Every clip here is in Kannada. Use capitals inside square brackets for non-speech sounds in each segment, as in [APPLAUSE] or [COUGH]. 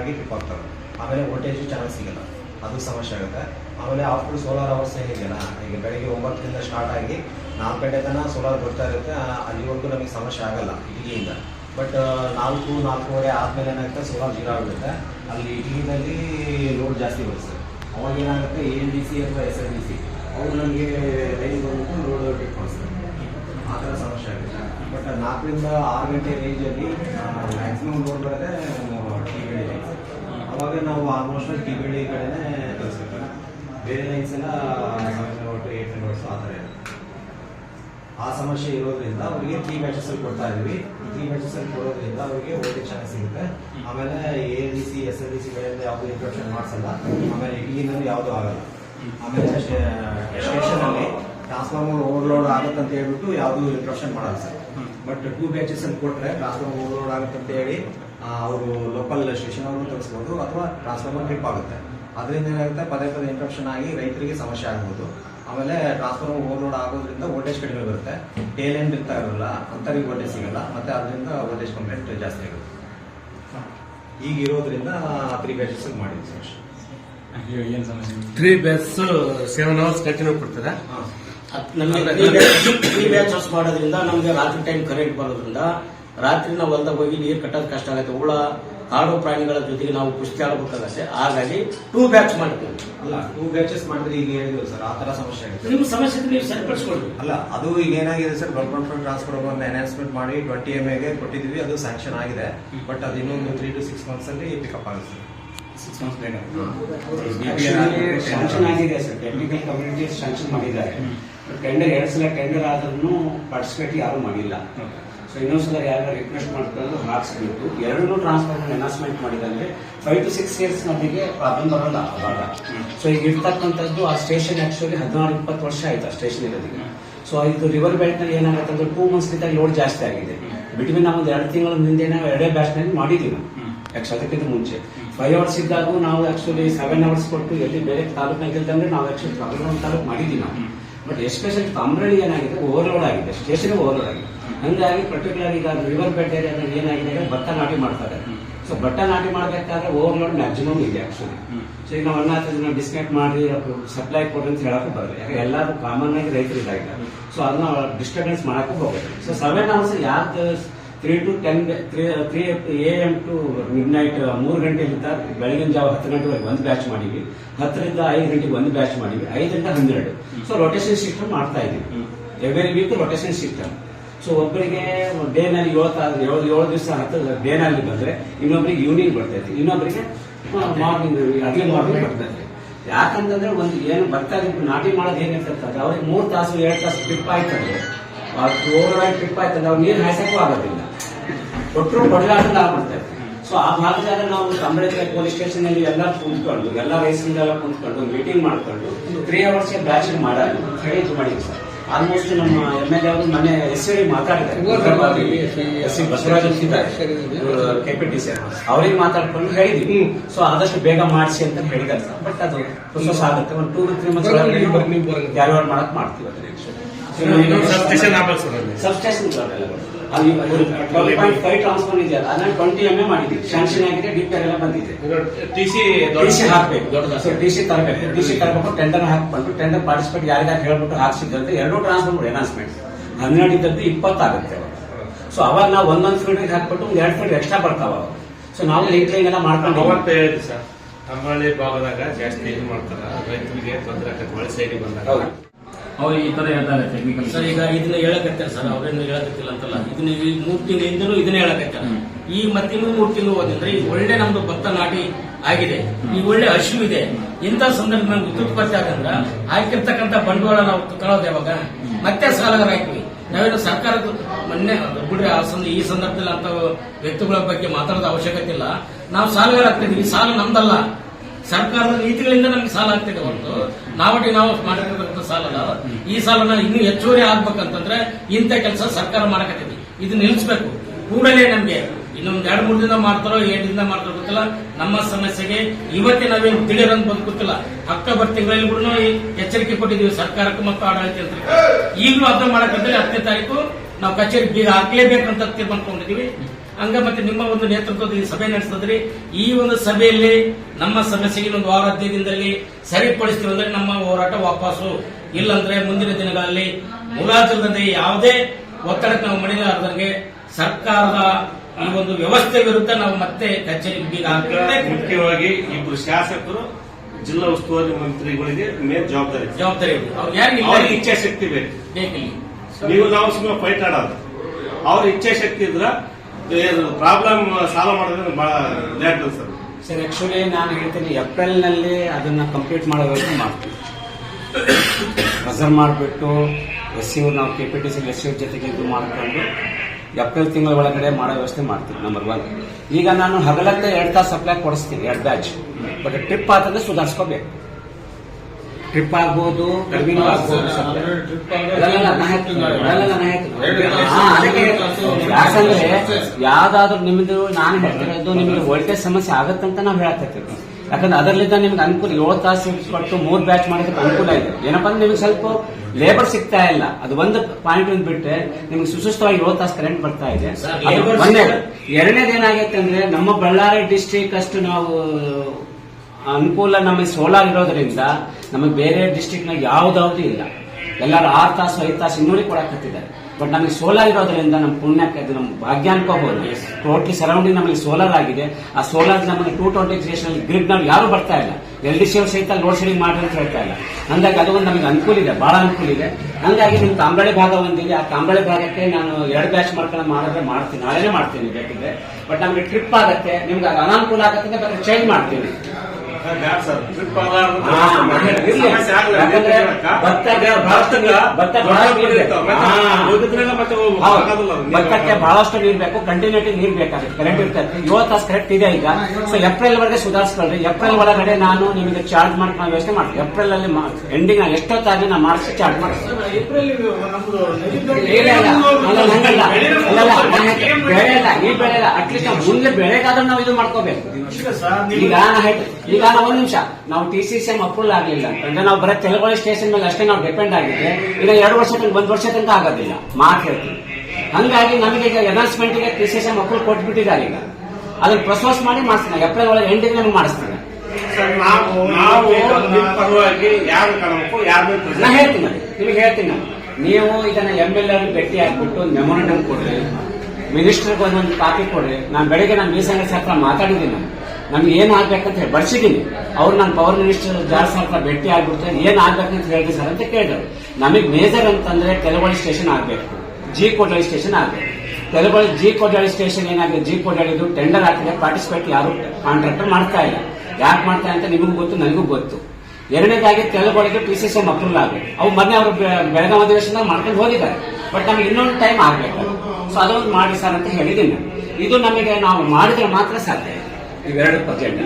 ಆಗಿ ಟ್ರಿಪ್ ಆಗ್ತಾರೆ ಆಮೇಲೆ ವೋಲ್ಟೇಜ್ ಚೆನ್ನಾಗಿ ಸಿಗಲ್ಲ. ಅದು ಸಮಸ್ಯೆ ಆಗುತ್ತೆ. ಆಮೇಲೆ ಆಫ್ಟರ್ ಸೋಲಾರ್ ಅವರ್ಸ್ ಏನಿದೆಯಲ್ಲ ಈಗ ಬೆಳಗ್ಗೆ ಒಂಬತ್ತರಿಂದ ಸ್ಟಾರ್ಟ್ ಆಗಿ ನಾಲ್ಕು ಗಂಟೆ ತನಕ ಸೋಲಾರ್ ಬರ್ತಾ ಇರುತ್ತೆ. ಅಲ್ಲಿವರೆಗೂ ನಮಗೆ ಸಮಸ್ಯೆ ಆಗಲ್ಲ ಇಟಗಿಯಿಂದ ಬಟ್ ನಾಲ್ಕು, ನಾಲ್ಕೂವರೆ ಆದಮೇಲೆ ಏನಾಗುತ್ತೆ? ಸೋಲಾರ್ ಜೀರೋ ಆಗುತ್ತೆ. ಅಲ್ಲಿ ಇಡ್ಲಿನಲ್ಲಿ ಲೋಡ್ ಜಾಸ್ತಿ ಬರುತ್ತೆ. ಅವಾಗ ಏನಾಗುತ್ತೆ? ಎ ಎನ್ ಡಿ ಸಿ ಅಥವಾ ಎಸ್ ಎಲ್ ಡಿ ಸಿ ಅವ್ರು ನಮಗೆ ರೈಲ್ ಬಂದ್ಬಿಟ್ಟು ರೋಡ್ ಟ್ರಿಪ್ ಮಾಡಿಸ್ತಾರೆ ಆ ಥರ ಸಮಸ್ಯೆ ಆಗುತ್ತೆ. ಬಟ್ ನಾಲ್ಕರಿಂದ ಆರು ಗಂಟೆ ರೇಂಜಲ್ಲಿ ಮ್ಯಾಕ್ಸಿಮಮ್ ಲೋಡ್ ಬರೋದೇ ಟಿ ಅವಾಗ ನಾವು ಆಲ್ಮೋಸ್ಟ್ ಬಿಡಿ ಕಡೆನೇ ಕಳಿಸ್ಬೇಕು ಬೇರೆ ಲೈನ್ಸ್ ಎಲ್ಲ ಸೆವೆನ್ ಏಟ್ ನೋಟ್ಸ್ ಆ ಥರ ಆ ಸಮಸ್ಯೆ ಇರೋದ್ರಿಂದ ಅವರಿಗೆ ತ್ರೀ ಮ್ಯಾಚಸ್ ಅಲ್ಲಿ ಕೊಡ್ತಾ ಇದ್ವಿ. ತ್ರೀ ಮ್ಯಾಚಸ್ ಅಲ್ಲಿ ಕೊಡೋದ್ರಿಂದ ಅವರಿಗೆ ವೋಲ್ಟೇಜ್ ಚಾನ್ಸ್ ಸಿಗುತ್ತೆ. ಆಮೇಲೆ A D C S L D C ಗಳಿಂದ ಯಾವುದು ಇಂಟ್ರಪ್ಷನ್ ಮಾಡಿಸಲ್ಲ. ಆಮೇಲೆ ಇಲ್ಲಿನಲ್ಲಿ ಯಾವುದೂ ಆಗಲ್ಲ. ಆಮೇಲೆ ಸ್ಟೇಷನ್ ಅಲ್ಲಿ ಟ್ರಾನ್ಸ್ಫಾರ್ಮರ್ ಓವರ್ಲೋಡ್ ಆಗುತ್ತೆ ಅಂತ ಹೇಳ್ಬಿಟ್ಟು ಯಾವುದೂ ಇಂಟ್ರಪ್ಷನ್ ಮಾಡಲ್ಲ ಸರ್. ಬಟ್ ಟೂ ಬ್ಯಾಚಸ್ ಅಲ್ಲಿ ಕೊಟ್ಟರೆ ಟ್ರಾನ್ಸ್ಫಾರ್ಮರ್ ಓವರ್ಲೋಡ್ ಆಗುತ್ತೆ ಅಂತ ಹೇಳಿ ಅವರು ಲೋಕಲ್ ಸ್ಟೇಷನ್ ಅವರು ತರಿಸ್ಬೋದು ಅಥವಾ ಟ್ರಾನ್ಸ್ಫಾರ್ಮರ್ ಟ್ರಿಪ್ ಆಗುತ್ತೆ. ಅದರಿಂದ ಏನಾಗುತ್ತೆ ಪದೇ ಪದೇ ಇಂಟ್ರಪ್ಷನ್ ಆಗಿ ರೈತರಿಗೆ ಸಮಸ್ಯೆ ಆಗ್ಬೋದು. ಆಮೇಲೆ ಟ್ರಾನ್ಸ್ಫಾರ್ಮರ್ ಓವರ್ಲೋಡ್ ಆಗೋದ್ರಿಂದ ವೋಲ್ಟೇಜ್ ಕಡಿಮೆ ಬರುತ್ತೆ. ಟೇಲ್ ಎಂಡ್ ಇರ್ತಾ ಇರಲ್ಲ ಅಂತರಿಗೆ ವೋಲ್ಟೇಜ್ ಸಿಗಲ್ಲ ಮತ್ತೆ ಅದರಿಂದ ವೋಲ್ಟೇಜ್ ಕಂಪ್ಲೇಂಟ್ ಜಾಸ್ತಿ ಆಗುತ್ತೆ. ಈಗ ಇರೋದ್ರಿಂದ ತ್ರೀ ಬ್ಯಾಚಸ್ ಮಾಡಿದ್ವಿ ಸರ್. ಏನ್ ಸಮಸ್ಯೆ three phase seven hours continue ಕೊಡ್ತದೆ. ನಮಗೆ ತ್ರೀ ಬ್ಯಾಚಸ್ [COUGHS] ಮಾಡೋದ್ರಿಂದ ನಮ್ಗೆ ರಾತ್ರಿ ಟೈಮ್ ಕರೆಂಟ್ ಬರೋದ್ರಿಂದ ರಾತ್ರಿ ನಾವು ಹೊಲ್ದಾಗ ಹೋಗಿ ನೀರು ಕಟ್ಟೋದು ಕಷ್ಟ ಆಗುತ್ತೆ. ಹುಳ ಕಾಡು ಪ್ರಾಣಿಗಳ ಜೊತೆಗೆ ನಾವು ಕುಸ್ತಿ ಆಡ್ಬೇಕಾಗತ್ತೆ. ಹಾಗಾಗಿ ಟೂ ಬ್ಯಾಚ್ ಮಾಡ್ತೀವಿ ಅಲ್ಲ ಟೂ ಬ್ಯಾಚಸ್ ಮಾಡಿದ್ರೆ ಈಗ ಹೇಳಿದ್ರು ಸರ್? ಆ ತರ ಸಮಸ್ಯೆ ಆಗಿದೆ. ನಿಮ್ಮ ಸಮಸ್ಯೆ ನೀವು ಸರಿಪಡಿಸ್ಕೊಳ್ರಿ. ಅಲ್ಲ ಅದು ಈಗ ಏನಾಗಿದೆ ಸರ್? ಬ್ಲಡ್ ಕಂಟ್ರೋಲ್ ಟ್ರಾನ್ಸ್ಫರ್ ಒಂದು ಅನೌನ್ಸ್ಮೆಂಟ್ ಮಾಡಿ ಟ್ವೆಂಟಿ ಎಂ ಎಗೆ ಕೊಟ್ಟಿದ್ವಿ ಅದು ಸ್ಯಾಂಕ್ಷನ್ ಆಗಿದೆ. ಬಟ್ ಅದು ಇನ್ನೊಂದು ತ್ರೀ ಟು ಸಿಕ್ಸ್ ಮಂತ್ಸ್ ಅಲ್ಲಿ ಪಿಕಪ್ ಆಗುತ್ತೆ ಸಿಕ್ಸ್ ಮಂತ್ಸ್ ಸ್ಯಾಂಕ್ಷನ್ ಆಗಿದೆ ಸರ್. ಟೆಕ್ನಿಕಲ್ ಕಮ್ಯುನಿಟಿ ಸ್ಯಾಂಕ್ಷನ್ ಮಾಡಿದ್ದಾರೆ. ಟೆಂಡರ್ ಎರಡು ಸಲ ಟೆಂಡರ್ ಆದ್ರೂ ಪಾರ್ಟಿಸಿಪೇಟ್ ಯಾರು ಮಾಡಿಲ್ಲ. ಸೊ ಇನ್ನೊಂದ್ಸಲ ಯಾರು ರಿಕ್ವೆಸ್ಟ್ ಮಾಡ್ಕೊಂಡು ಹಾಕ್ಸ್ಬೇಕು ಎರಡನ್ನೂ ಟ್ರಾನ್ಸ್ಫರ್ ಅನೌನ್ಸ್ಮೆಂಟ್ ಮಾಡಿದಂದ್ರೆ ಫೈವ್ ಟು ಸಿಕ್ಸ್ ಇಯರ್ಸ್ ನಮಗೆ ಪ್ರಾಬ್ಲಮ್ ಬರಲ್ಲ ಅವಾಗ. ಸೊ ಈಗ ಇರ್ತಕ್ಕಂಥದ್ದು ಆ ಸ್ಟೇಷನ್ ಆಕ್ಚುಲಿ ಹದಿನಾರು, ಇಪ್ಪತ್ತು ವರ್ಷ ಆಯ್ತು ಆ ಸ್ಟೇಷನ್ ಇರೋದಕ್ಕೆ ಸೊ ಇದು ರಿವರ್ ಬೆಲ್ಟ್ನಲ್ಲಿ ಏನಾಗುತ್ತೆ ಅಂದ್ರೆ ಟೂ ಮಂತ್ಸ್ ಲೋಡ್ ಜಾಸ್ತಿ ಆಗಿದೆ. ಬಿಟ್ವೀನ್ ನಾವು ಒಂದು ಎರಡು ತಿಂಗಳ ಮುಂದೆ ನಾವು ಎರಡೇ ಬ್ಯಾಚ್ನಲ್ಲಿ ಮಾಡಿದ್ದೀವಿ ನಾವು. ಅದಕ್ಕಿಂತ ಮುಂಚೆ. ಫೈವ್ ಅವರ್ಸ್ ಇದ್ದಾಗ ನಾವು ಆಕ್ಚುಲಿ ಸೆವೆನ್ ಅವರ್ಸ್ ಕೊಟ್ಟು ಎಲ್ಲಿ ಬೇರೆ ತಾಲೂಕಿನಾಗ ಇಲ್ದಂದ್ರೆ ನಾವು ಆಕ್ಚುಲಿ ಪ್ರಾಬ್ಲಮ್ ತಾಲೂಕು ಮಾಡಿದ್ದೀವಿ ನಾವು. ಬಟ್ ಎಸ್ಪೆಷಲಿ ತಮ್ರಳ್ಳಿ ಏನಾಗಿದೆ? ಓವರ್ಲೋಡ್ ಆಗಿದೆ. ಸ್ಟೇಷನ್ ಓವರ್ಲೋಡ್ ಆಗಿದೆ. ಹಂಗಾಗಿ ಪರ್ಟಿಕ್ಯುಲರ್ ಈಗ ರಿವರ್ ಬೆಡ್ ಏರಿಯಾದಲ್ಲಿ ಏನಾಗಿದೆ ಭತ್ತ ನಾಟಿ ಮಾಡ್ತಾರೆ. ಸೊ ಭತ್ತ ನಾಟಿ ಮಾಡಬೇಕಾದ್ರೆ ಓವರ್ಲೋಡ್ ಮ್ಯಾಕ್ಸಿಮಮ್ ಇದೆ ಆಕ್ಚುಲಿ ಸೊ ಈಗ ನಾವು ಅನ್ನ ಡಿಸ್ಕನೆಕ್ಟ್ ಮಾಡಿ ಸಪ್ಲೈ ಕೊಡ್ರಿ ಅಂತ ಹೇಳಕ್ಕೂ ಬರಲ್ಲ. ಯಾಕಂದ್ರೆ ಎಲ್ಲರೂ ಕಾಮನ್ ಆಗಿ ರೈತರು ಇದಾಗಿಲ್ಲ ಸೊ ಅದನ್ನ ಡಿಸ್ಟರ್ಬೆನ್ಸ್ ಮಾಡಕ್ಕೂ ಹೋಗುತ್ತೆ ಸೊ ಸರ್ವೆ ನಾವು ಯಾವ್ದು three to ten three three A M to midnight ಮೂರು ಗಂಟೆಯಿಂದ ಬೆಳಗಿನ ಜಾವ ಹತ್ತು ಗಂಟೆವರೆಗೆ ಒಂದು ಬ್ಯಾಚ್ ಮಾಡಿವಿ ಹತ್ತರಿಂದ ಐದು ಗಂಟೆಗೆ ಒಂದು ಬ್ಯಾಚ್ ಮಾಡಿವಿ ಐದರಿಂದ ಹನ್ನೆರಡು. ಸೊ ರೊಟೇಷನ್ ಸಿಸ್ಟಮ್ ಮಾಡ್ತಾ ಇದ್ದೀವಿ. Every week rotation system so ಒಬ್ಬರಿಗೆ ಡೇನಲ್ಲಿ ಏಳು ಏಳು ಏಳು ದಿವಸ ಹತ್ತು ಡೇನಲ್ಲಿ ಬಂದ್ರೆ ಇನ್ನೊಬ್ಬರಿಗೆ ಈವ್ನಿಂಗ್ ಬರ್ತೈತಿ ಇನ್ನೊಬ್ಬರಿಗೆ ಮಾರ್ನಿಂಗ್ ಅರ್ಲಿ ಮಾರ್ನಿಂಗ್ ಬರ್ತೈತೆ ಯಾಕಂತಂದ್ರೆ ಒಂದು ಏನು ಬರ್ತಾ ಇದ್ದು ನಾಟಿ ಮಾಡೋದು ಏನಿರ್ತದೆ ಅವ್ರಿಗೆ ಮೂರು ತಾಸು ಎರಡು ತಾಸು ಟ್ರಿಪ್ ಆಯ್ತಂದ್ರೆ ಓವರ್ ಟ್ರಿಪ್ ಆಯ್ತಂದ್ರೆ ಅವ್ರು ನೀರು ಹಾಯ್ಸಕ್ಕೂ ಆಗೋದಿಲ್ಲ. ಕೊಟ್ಟರು ಅಂತ ಆಗ್ಬಿಡ್ತಾರೆ ಸೊ ಆ ಭಾಗದಾಗ ನಾವು ಅಂಬೇಡ್ಕರ್ ಪೊಲೀಸ್ ಸ್ಟೇಷನ್ ಅಲ್ಲಿ ಎಲ್ಲ ಕುಂತ್ಕೊಂಡು ಎಲ್ಲ ರೈಸಿಂದ ಕುಂತ್ಕೊಂಡು ಮೀಟಿಂಗ್ ಮಾಡ್ಕೊಂಡು ಒಂದು ತ್ರೀ ಅವರ್ಸ್ ಬ್ಯಾಚ್ ಮಾಡೋದು ಇದು ಮಾಡಿದ್ವಿ ಸರ್. ಆಲ್ಮೋಸ್ಟ್ ನಮ್ಮ ಎಂ ಎಲ್ ಎ ಅವರು ಮನೆ ಎಸ್ ಡಿ ಮಾತಾಡಿದ್ದಾರೆ. ಎಸ್ ಸಿ ಟಿ ಸಿ ಅವ್ರಿಗೆ ಮಾತಾಡ್ಕೊಂಡು ಹೇಳಿದ್ವಿ. ಸೊ ಆದಷ್ಟು ಬೇಗ ಮಾಡಿಸಿ ಅಂತ ಹೇಳಿದ್ದಾರೆ ಸರ್. ಬಟ್ ಅದು ಪ್ರೊಸೆಸ್ ಆಗುತ್ತೆ ಒಂದು ಟೂ ತ್ರೀ ಮಂತ್ಸ್ ಯಾರ್ಯಾರು ಮಾಡಕ್ ಮಾಡ್ತೀವಿ ಅದನ್ನ ಸಬ್ಸ್ಟೇಷನ್ ಅಲ್ಲಿ. ಪಾಯಿಂಟ್ ಫೈವ್ ಟ್ರಾನ್ಸ್ಫರ್ ಇದೆಯಲ್ಲ ಅದನ್ನ ಟ್ವೆಂಟಿ ಎಂ ಎ ಮಾಡಿದ್ವಿ ಶಾಂಕ್ಷನ್ ಆಗಿದೆ ಡಿಪಿಆರ್ ಎಲ್ಲ ಬಂದಿದೆ. ಟಿಸಿ ಟಿ ಸಿ ಹಾಕ್ಬೇಕು. ಸೊ ಟಿ ಸಿ ತರಬೇಕು. ಟಿ ಸಿ ತರಬೇಕು ಟೆಂಡರ್ ಹಾಕ್ಕೊಂಡು ಟೆಂಡರ್ ಪಾರ್ಟಿಸಿಪೇಟ್ ಯಾರಿಗಾರು ಹೇಳ್ಬಿಟ್ಟು ಹಾಕ್ಸಿದ್ರೆ ಎರಡು ಟ್ರಾನ್ಸ್ಫರ್ ಅನೌನ್ಸ್ಮೆಂಟ್ ಹನ್ನೆರಡು ಇದ್ದದ್ದು ಇಪ್ಪತ್ತಾಗುತ್ತೆ. ಸೊ ಅವಾಗ ನಾವು ಒಂದೊಂದು ಫೀಲ್ಡ್ ಹಾಕ್ಬಿಟ್ಟು ಒಂದು ಎರಡು ಫೀಲ್ಡ್ ಎಕ್ಸ್ಟ್ರಾ ಬರ್ತಾವ ಸೊ ನಾವು ಲೈನ್ ಎಲ್ಲ ಮಾಡ್ಕೊಂಡು ಹೇಳಿದ್ರಿ ಸರ್. ಕಂಬಳಿ ಭಾಗದಾಗ ಜಾಸ್ತಿ ಇದು ಮಾಡ್ತಾರ. ರೈತರಿಗೆ ತೊಂದರೆ ಆಗ್ತದೆ ಒಳ ಸೈಡಿಗೆ ಬಂದಾಗ. ಅವ್ರು ಈ ತರ ಹೇಳ್ತಾರೆ ಟೆಕ್ನಿಕಲ್ ಸರ್ ಈಗ ಇದನ್ನ ಹೇಳಕತ್ತಾರೆ ಸರ್? ಅವ್ರೇನು ಹೇಳಕತ್ತಿಲ್ಲ ಅಂತಲ್ಲ? ಇದನ್ನ ಈ ಮೂರ್ ತಿಂಗಳಿಂದಲೂ ಇದನ್ನ ಹೇಳಕತ್ತಾರ? ಈ ಮತ್ತಿನ್ನೂ ಮೂರ್ ತಿಂಗಳು ಹೋದಂದ್ರೆ ಈಗ ಒಳ್ಳೆ ನಮ್ದು ಭತ್ತ ನಾಟಿ ಆಗಿದೆ. ಈ ಒಳ್ಳೆ ಹಶು ಇದೆ. ಇಂಥ ಸಂದರ್ಭ ನಮ್ಗೆ ಉತ್ಪತ್ತಿ ಆಗಂದ್ರ ಹಾಕಿರ್ತಕ್ಕಂಥ ಬಂಡವಾಳ ನಾವು ತಗೊಳ್ಳೋದು ಯಾವಾಗ? ಮತ್ತೆ ಸಾಲಗಾರ ಹಾಕ್ವಿ ನಾವೇನು ಸರ್ಕಾರದ ಮೊನ್ನೆ ಬಿಡ್ರಿ ಆ ಸಂದ- ಈ ಸಂದರ್ಭದಲ್ಲಿ ಅಂತ ವ್ಯಕ್ತಿಗಳ ಬಗ್ಗೆ ಮಾತಾಡೋದ ಅವಶ್ಯಕತೆ ಇಲ್ಲ. ನಾವು ಸಾಲಗಾರ ಆಗ್ತಿದ್ವಿ. ಈ ಸಾಲ ನಮ್ದಲ್ಲ. ಸರ್ಕಾರದ ನೀತಿಗಳಿಂದ ನಮ್ಗೆ ಸಾಲ ಆಗ್ತಿದೆ ಹೊರತು. ನಾವಟಿ ನಾವು ಮಾಡಿರ್ತಕ್ಕಂಥ ಸಾಲದ ಈ ಸಾಲನ ಇನ್ನೂ ಹೆಚ್ಚುವರಿ ಆಗ್ಬೇಕಂತಂದ್ರೆ ಇಂಥ ಕೆಲಸ ಸರ್ಕಾರ ಮಾಡಕತ್ತೈತಿ ಇದು ನಿಲ್ಲಿಸಬೇಕು. ಕೂಡಲೇ ನಮ್ಗೆ ಇನ್ನೊಂದ್ ಎರಡ್ ಮೂರು ದಿನ ಮಾಡ್ತಾರೋ ಏಳು ದಿನ ಮಾಡ್ತಾರೋ ಗೊತ್ತಿಲ್ಲ. ನಮ್ಮ ಸಮಸ್ಯೆಗೆ ಇವತ್ತೇ ನಾವೇನು ತಿಳಿಯರಂತ ಬಂದ್ ಗೊತ್ತಿಲ್ಲ. ಅಕ್ಟೋಬರ್ ತಿಂಗಳಲ್ಲಿ ಕೂಡ ಎಚ್ಚರಿಕೆ ಕೊಟ್ಟಿದ್ದೀವಿ ಸರ್ಕಾರಕ್ಕೂ ಮತ್ತು ಆಡಳಿತ ಈಗಲೂ ಅದನ್ನ ಮಾಡಕಂದ್ರೆ ಹತ್ತನೇ ತಾರೀಕು ನಾವು ಕಚೇರಿ ಬೀಗ ಹಾಕಲೇಬೇಕಂತ ತೀರ್ಮಾನ ತಗೊಂಡಿದ್ದೀವಿ ಹಂಗ ಮತ್ತೆ ನಿಮ್ಮ ಒಂದು ನೇತೃತ್ವದ ಈ ಸಭೆ ನಡೆಸ್ತದ್ರಿ ಈ ಒಂದು ಸಭೆಯಲ್ಲಿ ನಮ್ಮ ಸಮಸ್ಯೆಗೆ ಒಂದು ವಾರ ಹದಿನೈದು ದಿನದಲ್ಲಿ ಸರಿಪಡಿಸ್ತೀವಿ ಅಂದ್ರೆ ನಮ್ಮ ಹೋರಾಟ ವಾಪಸ್ಸು. ಇಲ್ಲಂದ್ರೆ ಮುಂದಿನ ದಿನಗಳಲ್ಲಿ ಮುಲಾಜಿಲ್ಲದೆ ಯಾವುದೇ ಒತ್ತಡಕ್ಕೆ ನಾವು ಮಣಿಲಾರ್ದಂಗೆ ಸರ್ಕಾರದ ಈ ಒಂದು ವ್ಯವಸ್ಥೆ ವಿರುದ್ಧ ನಾವು ಮತ್ತೆ ಕಚೇರಿ ಬೀಗ ಮುಖ್ಯವಾಗಿ ಇಬ್ಬರು ಶಾಸಕರು ಜಿಲ್ಲಾ ಉಸ್ತುವಾರಿ ಮಂತ್ರಿಗಳಿಗೆ ಮೇಲ್ ಜವಾಬ್ದಾರಿ ಜವಾಬ್ದಾರಿ ಇಚ್ಛಾಶಕ್ತಿ ಬೇಕು. ಬೇಕಿಲ್ಲ. ನೀವು ನಾವು ಸುಮ್ಮನೆ ಫೈಟ್ ಆಡೋದು ಅವ್ರ ಇಚ್ಛಾಶಕ್ತಿ ಇದ್ರ ಪ್ರಾಬ್ಲಮ್ ಸಾಲ್ವ್ ಮಾಡೋದ್ರೆ ಬಹಳ ಲೇಟ್ ಸರ್ ಸರ್ ಆಕ್ಚುಲಿ ನಾನು ಹೇಳ್ತೀನಿ ಏಪ್ರಿಲ್ನಲ್ಲಿ ಅದನ್ನ ಕಂಪ್ಲೀಟ್ ಮಾಡೋದ್ರೆ ಮಾಡ್ತೀವಿ. ರಿಸರ್ವ್ ಮಾಡಿಬಿಟ್ಟು ಎಸ್ ಸಿ ನಾವು K P T C S C ಜೊತೆಗೆ ಇದು ಮಾಡ್ಕೊಂಡು ಏಪ್ರಿಲ್ ತಿಂಗಳ ಒಳಗಡೆ ಮಾಡೋ ವ್ಯವಸ್ಥೆ ಮಾಡ್ತೀವಿ ನಂಬರ್ ಒನ್ ಈಗ ನಾನು ಹಗಲಂತೆ ಎರಡು ತಾಸು ಸಪ್ಲೈ ಕೊಡಿಸ್ತೀನಿ, ಎರಡು ಬ್ಯಾಚ್ ಬಟ್ ಟ್ರಿಪ್ ಆತಂದ್ರೆ ಸುಧಾರಿಸ್ಕೋಬೇಕು. ಟ್ರಿಪ್ ಆಗ್ಬೋದು ಯಾಕಂದ್ರೆ ಯಾವ್ದಾದ್ರು ನಿಮ್ದು ನಾನು ಹೇಳ್ತಿರೋದು ನಿಮ್ಗೆ ವೋಲ್ಟೇಜ್ ಸಮಸ್ಯೆ ಆಗತ್ತಂತ ನಾವು ಹೇಳತ್ತಿರ್ತೀವಿ ಯಾಕಂದ್ರೆ ಅದರಲ್ಲಿದ್ದ ನಿಮ್ಗೆ ಅನುಕೂಲ ಏಳು ತಾಸು ಕೊಟ್ಟು ಮೂರ್ ಬ್ಯಾಚ್ ಮಾಡೋದಕ್ಕೆ ಅನುಕೂಲ ಇದೆ. ಏನಪ್ಪ ಅಂದ್ರೆ ನಿಮ್ಗೆ ಸ್ವಲ್ಪ ಲೇಬರ್ ಸಿಗ್ತಾ ಇಲ್ಲ. ಅದು ಒಂದು ಪಾಯಿಂಟ್ ಒಂದು ಬಿಟ್ಟರೆ ನಿಮ್ಗೆ ಸುಸುಸ್ತವಾಗಿ ಏಳು ತಾಸು ಕರೆಂಟ್ ಬರ್ತಾ ಇದೆ. ಸಿಗ- ಎರಡನೇದು ಏನಾಗೈತೆ ಅಂದ್ರೆ ನಮ್ಮ ಬಳ್ಳಾರಿ ಡಿಸ್ಟ್ರಿಕ್ಟ್ ಅಷ್ಟು ನಾವು ಅನುಕೂಲ ನಮಗೆ ಸೋಲಾರ್ ಇರೋದ್ರಿಂದ ನಮಗೆ ಬೇರೆ ಡಿಸ್ಟಿಕ್ನಾಗ ನಾಗ ಯಾವ್ದಾವ್ದು ಇಲ್ಲ. ಎಲ್ಲರೂ ಆರು ತಾಸು ಐದು ತಾಸು ಇನ್ನೂರಿ ಕೊಡಕತ್ತಿದ್ದಾರೆ. ಬಟ್ ನಮಗೆ ಸೋಲಾರ್ ಇರೋದ್ರಿಂದ ನಮ್ಮ ಪುಣ್ಯಕ್ಕೆ ಅದು ನಮ್ಮ ಭಾಗ್ಯ ಅನ್ಕೋಬಹುದು ಟೋಟ್ಲಿ ಸರೌಂಡಿಂಗ್ ನಮಗೆ ಸೋಲಾರ್ ಆಗಿದೆ. ಆ ಸೋಲಾರ್ ನಮಗೆ ಟೂ ಟ್ವೆಂಟಿ ಸ್ಟೇಷನ್ ಗ್ರಿಡ್ ನಾವು ಯಾರು ಬರ್ತಾ ಇಲ್ಲ. ಎಲ್ ಡಿ ಸಿ ಅವ್ರು ಸಹಿತ ಲೋಡ್ ಶೆಡಿಂಗ್ ಮಾಡಿ ಅಂತ ಹೇಳ್ತಾ ಇಲ್ಲ. ಹಂಗಾಗಿ ಅದು ಒಂದು ನಮಗೆ ಅನುಕೂಲ ಇದೆ ಬಹಳ ಅನುಕೂಲ ಇದೆ. ಹಂಗಾಗಿ ನಿಮ್ ತಾಂಬಳೆ ಭಾಗ ಒಂದಿದೆ. ಆ ತಾಂಬಳೆ ಭಾಗಕ್ಕೆ ನಾನು ಎರಡು ಬ್ಯಾಚ್ ಮಾಡ್ಕೊಂಡು ಮಾಡಿದ್ರೆ ಮಾಡ್ತೀನಿ. ನಾಳೆನೇ ಮಾಡ್ತೀನಿ ಬೇಕಿದ್ರೆ. ಬಟ್ ನಮಗೆ ಟ್ರಿಪ್ ಆಗತ್ತೆ. ನಿಮ್ಗೆ ಅದು ಅನಾನುಕೂಲ ಆಗತ್ತೆ ಬೇಕಾದ್ರೆ ಚೇಂಜ್ ಮಾಡ್ತೀನಿ. ಭತ್ತಕ್ಕೆ ಬಹಳಷ್ಟು ನೀರ್ ಬೇಕು. ಕಂಟಿನ್ಯೂಟಿ ನೀರ್ ಬೇಕಾಗುತ್ತೆ ಕರೆಂಟ್ ಇರ್ತೈತೆ ಇವತ್ತು ತಾಸು ಕರೆಕ್ಟ್ ಇದೆ ಈಗ ಸೊ ಏಪ್ರಿಲ್ ವರೆಗೆ ಸುಧಾರಿಸ್ಕೊಳ್ರಿ ಏಪ್ರಿಲ್ ಒಳಗಡೆ ನಾನು ನಿಮಗೆ ಚಾರ್ಜ್ ಮಾಡಿ ನಾವು ವ್ಯವಸ್ಥೆ ಮಾಡ್ತೀನಿ ಏಪ್ರಿಲ್ ಅಲ್ಲಿ ಎಂಡಿಂಗ್ ಎಷ್ಟೊತ್ತಾಗಿ ನಾನು ಮಾಡಿಸಿ ಚಾರ್ಜ್ ಮಾಡ್ತೀನಿ ಇಲ್ಲ, ಇಲ್ಲ. ಅಲ್ಲ, ಹಂಗಲ್ಲ. ಅಲ್ಲಲ್ಲ, ನಾನು ಹೇಳ್ತೀನಿ, ಬೆಳೆ ಇಲ್ಲ ಈ ಬೆಳೆಯಲ್ಲ ಅಟ್ಲೀಸ್ಟ್ ನಾವು ಮುಂದೆ ಬೆಳೆಗಾದ್ರೂ ನಾವು ಇದು ಮಾಡ್ಕೋಬೇಕು ಈಗ ಈಗ ನಾವು ಒಂದ್ ನಿಮಿಷ. ನಾವು T C C M approval ಆಗಲಿಲ್ಲ. ಅಂದ್ರೆ ನಾವು ಬರೀ ತೆಲುಗು ಸ್ಟೇಷನ್ ಮೇಲೆ ಅಷ್ಟೇ ನಾವು ಡಿಪೆಂಡ್ ಆಗಿದ್ರೆ ಈಗ ಎರಡು ವರ್ಷ ತನಕ ಒಂದ್ ವರ್ಷ ತನಕ ಆಗೋದಿಲ್ಲ. ಮಾತು ಹೇಳ್ತೀನಿ. ಹಂಗಾಗಿ ನಮಗೆ ಈಗ ಅನೌನ್ಸ್ಮೆಂಟ್ಗೆ T C C M approval ಕೊಟ್ಬಿಟ್ಟಿದ್ದಾರೆ ಈಗ. ಅದನ್ನ ಪ್ರೊಸೆಸ್ ಮಾಡಿ ಮಾಡಿಸ್ತೀನಿ. ಏಪ್ರಿಲ್ ಒಳಗೆ ಎಂಡಿಗೆ ನಮ್ಗೆ ಮಾಡಿಸ್ತೀನಿ. ನಾವು ನಾವು ನಿಮ್ಮ ಪರವಾಗಿ ಯಾರು ಕಾಣಬೇಕು ಯಾರು ನಾ ಹೇಳ್ತೀನಿ ನಿಮಗೆ ಹೇಳ್ತೀನಿ ನಾನು. ನೀವು ಇದನ್ನ ಎಂ ಎಲ್ ಎ ಭೇಟಿ ಆಗ್ಬಿಟ್ಟು ಒಂದು ಮೆಮೊರಂಡಮ್ ಕೊಡ್ರಿ ಮಿನಿಸ್ಟರ್ಗೆ ಒಂದೊಂದು ಕಾಪಿ ಕೊಡ್ರಿ. ನಾನು ಬೆಳಿಗ್ಗೆ ನಾನು ಮೀಸಂಗ ಹತ್ರ ಮಾತಾಡಿದ್ದೀನಿ. ನಾನು ನಮ್ಗೆ ಏನ್ ಆಗ್ಬೇಕಂತ ಹೇಳಿ, ಬರ್ಸಿದ್ದೀನಿ. ಅವ್ರು ನಾನು ಪವರ್ ಮಿನಿಸ್ಟರ್ ಜಾರ್ ಸರ್ ಹತ್ರ ಭೇಟಿ ಆಗ್ಬಿಡ್ತೇನೆ ಏನ್ ಆಗ್ಬೇಕಂತ ಹೇಳಿ ಸರ್ ಅಂತ ಕೇಳಿದ್ರು. ನಮಗೆ ಮೇಜರ್ ಅಂತಂದ್ರೆ ಕೆಲವಳಿ ಸ್ಟೇಷನ್ ಆಗ್ಬೇಕು. ಜಿ ಕೋಟಳಿ ಸ್ಟೇಷನ್ ಆಗ್ಬೇಕು. ಕೆಲವಳಿ ಜಿ ಕೋಟಳಿ ಸ್ಟೇಷನ್ ಏನಾಗಿದೆ ಜಿ ಕೋಟಳಿದು ಟೆಂಡರ್ ಹಾಕಿದೆ ಪಾರ್ಟಿಸಿಪೇಟ್ ಯಾರು ಕಾಂಟ್ರಾಕ್ಟರ್ ಮಾಡ್ತಾ ಇಲ್ಲ. ಯಾಕೆ ಮಾಡ್ತಾ ಅಂತ ನಿಮಗೂ ಗೊತ್ತು, ನನಗೂ ಗೊತ್ತು. ಎರಡನೇದಾಗಿ ತೆಲುಗುಗಳಿಗೆ P C C M approval ಆಗಬೇಕು. ಅವು ಮೊನ್ನೆ ಅವರು ಬೆಳಗಾವಿ ಅಧಿವೇಶನ ಮಾಡ್ಕೊಂಡು ಹೋಗಿದ್ದಾರೆ. ಬಟ್ ನಮ್ಗೆ ಇನ್ನೊಂದು ಟೈಮ್ ಆಗ್ಬೇಕು. ಸೊ ಅದೊಂದು ಮಾಡಿ ಸರ್ ಅಂತ ಹೇಳಿದ್ದೀನಿ. ಇದು ನಮಗೆ ನಾವು ಮಾಡಿದ್ರೆ ಮಾತ್ರ ಸಾಧ್ಯ. ಇವೆರಡು ಪರ್ಸೆಂಟ್.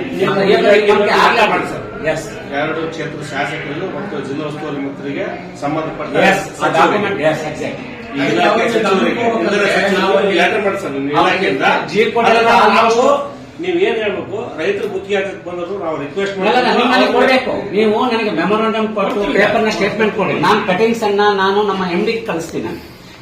ಎಸ್ ಎರಡು ಕ್ಷೇತ್ರ ಶಾಸಕರು ಮತ್ತು ಜಿಲ್ಲಾ ಉಸ್ತುವಾರಿ ಮಂತ್ರಿಗೆ ಸಂಬಂಧಪಟ್ಟ ಎಸ್ ಡಾಕ್ಯುಮೆಂಟ್ ಎಸ್ ಎಕ್ಸಾಕ್ಟ್ ಈ ಇಲಾಖೆ ಸಚಿವರಿಗೆ ಇಂಧನ ಸಚಿವರಿಗೆ ಲೆಟರ್ ಮಾಡಿ ಸರ್ ನಿಮ್ಮ ಇಲಾಖೆಯಿಂದ ಜಿ ಕೊಡಲ್ಲ, ಅದನ್ನ ನಾವು ನಾವು- ನೀವ್ ಏನ್ ಹೇಳ್ಬೇಕು? ರೈತರು ಬುದ್ಧಿ ಹಾಕಕ್ ಬಂದರು ನಾವು ರಿಕ್ವೆಸ್ಟ್ ಅಲ್ಲ, ನೀವು ನನಗೆ ಮೆಮೊರಾಂಡಮ್ ನೀವು ನನಗೆ ಮೆಮೊರಂಡಮ್ ಕೊಟ್ಟು ಪೇಪರ್ನ ಸ್ಟೇಟ್ಮೆಂಟ್ ಕೊಡಿ. ನಾನು ಕಟಿಂಗ್ಸ್ ಅನ್ನ ನಾನು ನಮ್ಮ ಎಂ ಡಿ ಕಳಿಸ್ತೀನಿ. ನಾನು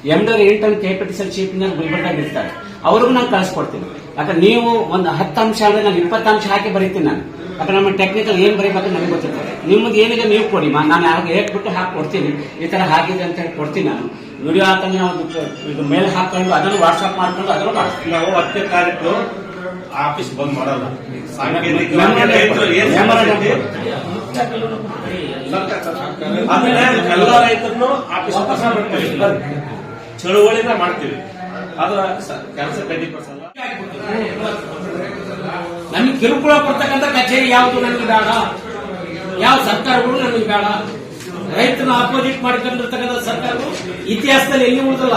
M D intern KPTCL chief engineer ಗುಲ್ಬರ್ಗಾಗಿರ್ತಾರೆ ಅವ್ರಿಗೂ ನಾನು ಕಳಿಸ್ಕೊಡ್ತೀನಿ. ಯಾಕಂದ್ರೆ ನೀವು ಒಂದು ಹತ್ತು ಅಂಶ ಅಂದ್ರೆ ನಾನು ಇಪ್ಪತ್ತು ಅಂಶ ಹಾಕಿ ಬರೀತೀನಿ ನಾನು. ಯಾಕಂದ್ರೆ ನಮ್ಮ ಟೆಕ್ನಿಕಲ್ ಏನು ಬರೀಬೇಕು ನನಗೆ ಗೊತ್ತಿರ್ತದೆ. ನಿಮ್ಗೆ ಏನಿದೆ ನೀವು ಕೊಡಿ. ಮಾ- ನಾನು ಯಾರಿಗೆ ಹೇಳ್ಬಿಟ್ಟು ಹಾಕಿ ಕೊಡ್ತೀನಿ. ಈ ತರ ಹಾಕಿದೆ ಅಂತ ಹೇಳಿ ಕೊಡ್ತೀನಿ ನಾನು. ವಿಡಿಯೋ ಹಾಕಂದ್ರೆ ನಾವು ಇದು ಮೇಲೆ ಹಾಕೊಂಡು ಅದನ್ನು ವಾಟ್ಸ್ಆಪ್ ಮಾಡ್ಕೊಂಡು ಅದನ್ನು ನಾವು ಹತ್ತನೇ ತಾರೀಕು ಆಫೀಸ್ ಬಂದ್ ಮಾಡಲ್ಲ. ರೈತರು ಎಲ್ಲ ರೈತರನ್ನು ಆಫೀಸ್ ಮಾಡ್ತೀವಿ. ಚಳುವಳಿನ ಮಾಡ್ತೀವಿ. ಅದು ಕೆಲಸ ಪಡಿಸಲ್ಲ ನಮಗೆ ಕಿರುಕುಳ ಕೊಡ್ತಕ್ಕಂಥ ಕಚೇರಿ ಯಾವುದು ನನಗೆ ಬೇಡ. ಯಾವ ಸರ್ಕಾರಗಳು ನನಗೆ ಬೇಡ. ರೈತನ ಆಪೋಸಿಟ್ ಮಾಡ್ಕೊಂಡಿರ್ತಕ್ಕಂಥ ಸರ್ಕಾರಗಳು ಇತಿಹಾಸದಲ್ಲಿ ಎಲ್ಲಿ ಉಳಿದಲ್ಲ.